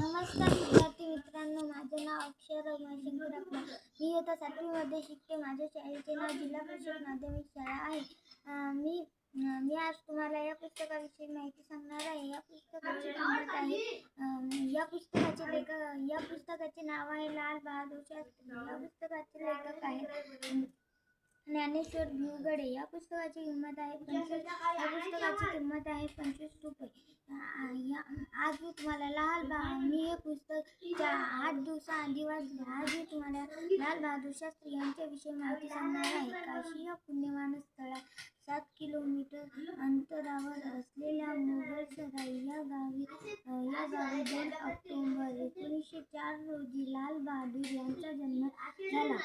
नमस्कार विद्यार्थी मित्रांनो माझे नाव अक्षर उमाशंकर मी आता सातवीमध्ये शिकते. माझ्या शाळेचे नाव जिल्हा परिषद माध्यमिक शाळा आहे. मी मी आज तुम्हाला या पुस्तकाविषयी माहिती सांगणार आहे. या पुस्तकाची किंमत आहे या पुस्तकाचे लेखक या पुस्तकाचे नाव आहे लाल बहादूर शास्त्री. या पुस्तकाचे लेखक आहे ज्ञानेश्वर भिवगडे या पुस्तकाची किंमत आहे पंचवीस या पुस्तकाची किंमत आहे पंचवीस रुपये. या आज मी तुम्हाला लाल बहा मी हे पुस्तक आठ दिवसाआधी वाचले आज मी तुम्हाला लाल बहादूर शास्त्री यांच्याविषयी माहिती सांगणार आहे. काशी या पुण्यमान स्थळात किलोमीटर अंतरावर असलेल्या मोगलसराई या गावी या गावी दोन ऑक्टोबर एकोणीसशे चार रोजी लाल बहादूर यांचा जन्म झाला.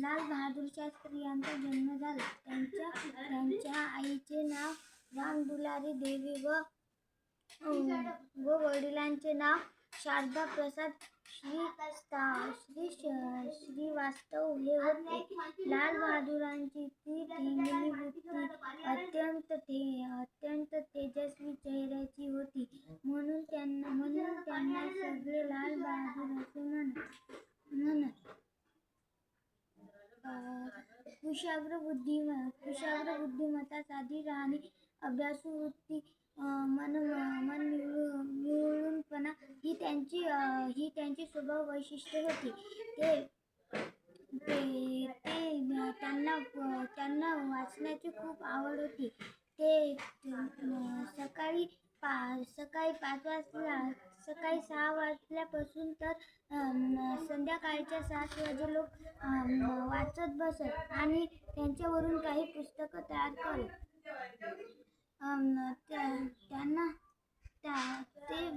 लाल बहादूर शास्त्री यांचा जन्म झाला. त्यांच्या त्यांच्या आईचे नाव राम दुलारी देवी व व वडिलांचे नाव शारदा प्रसाद श्री श्री श्रीवास्तव हे होते. लाल बहादुरांची ती ठेंगली वृत्ती अत्यंत ते अत्यंत तेजस्वी चेहऱ्याची होती. म्हणून त्यांना म्हणून त्यांना सगळे लाल बहादूर असे म्हणत. म्हणत कुशाग्र बुद्धी कुशाग्र बुद्धिमत्ता साधी राहणे अभ्यासू वृत्ती मन मन मिळू ही त्यांची ही त्यांची स्वभाव वैशिष्ट्य होती. ते ते ते त्यांना त्यांना वाचण्याची खूप आवड होती. ते सकाळी पा सकाळी पाच वाजता सकाळी सहा वाजल्यापासून तर संध्याकाळच्या सात वाजे लोक वाचत बसत आणि त्यांच्यावरून काही पुस्तकं तयार करत. त्या- त्यांना त्या ते